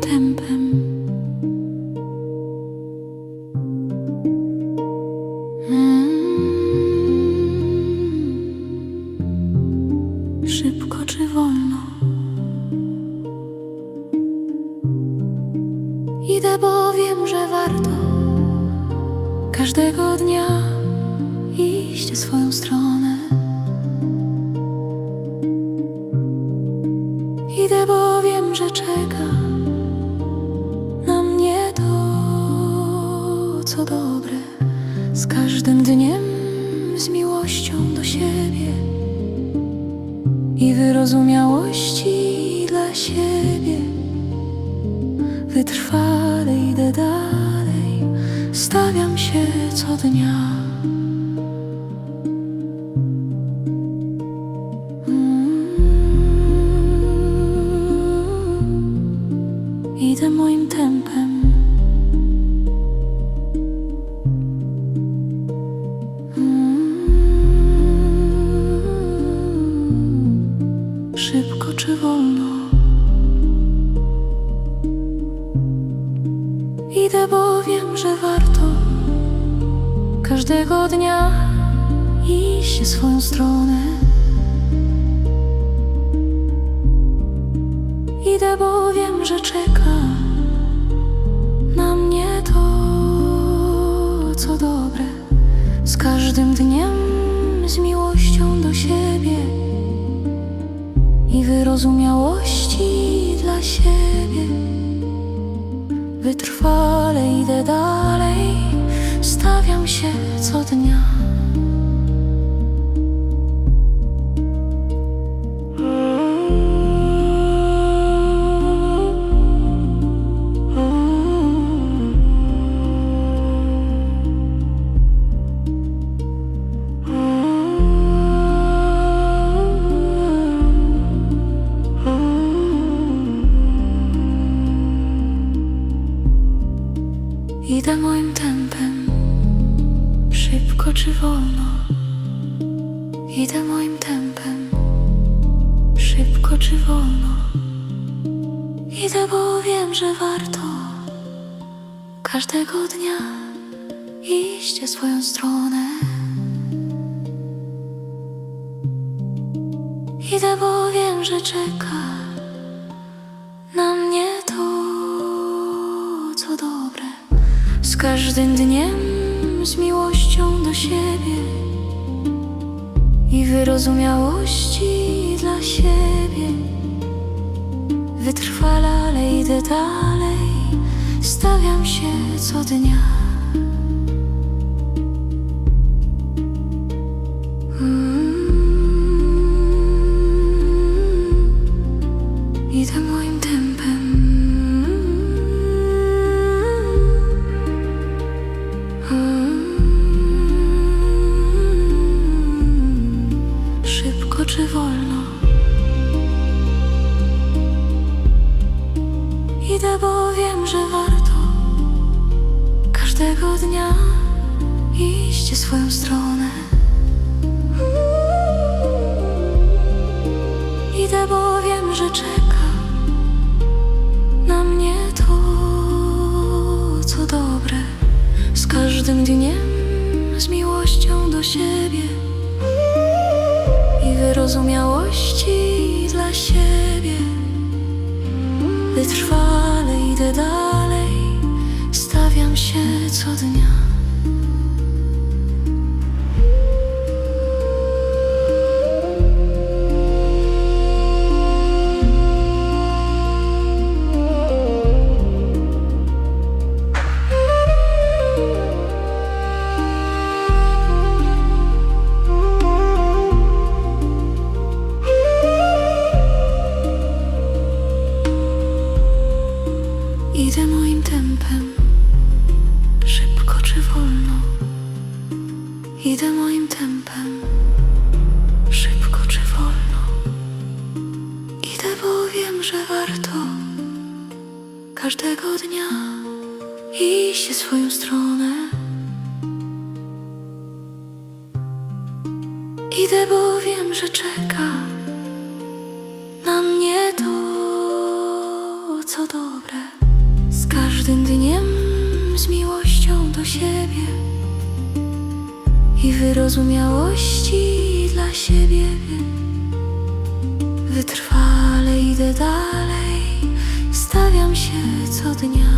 wolnym mm. Szybko czy wolno? Idę, bo wiem, że warto każdego dnia iść swoją stronę. Idę, bo wiem, że czeka co dobre. Z każdym dniem, z miłością do siebie i wyrozumiałości dla siebie. Wytrwale idę dalej, stawiam się co dnia. Że warto każdego dnia iść swoją stronę. Idę, bo wiem, że czeka na mnie to, co dobre. Z każdym dniem, z miłością do siebie i wyrozumiałości dla siebie. Wytrwale idę dalej, stawiam się co dnia. Idę moim tempem, szybko czy wolno. Idę moim tempem, szybko czy wolno. Idę, bo wiem, że warto każdego dnia iść swoją stronę. Idę, bo wiem, że czeka Z każdym dniem, z miłością do siebie i wyrozumiałości dla siebie. Wytrwale, ale idę dalej, stawiam się co dnia. Każdego dnia iść swoją stronę. Idę, bo wiem, że czeka na mnie to, co dobre. Z każdym dniem, z miłością do siebie i wyrozumiałości dla siebie. Wytrwale idę dalej, się co dnia. Idę moim tempem, Idę moim tempem, szybko czy wolno. Idę, bo wiem, że warto każdego dnia iść w swoją stronę. Idę, bo wiem, że czeka na mnie to, co dobre. Z każdym dniem, z miłością do siebie i wyrozumiałości dla siebie Wytrwale idę dalej, stawiam się co dnia.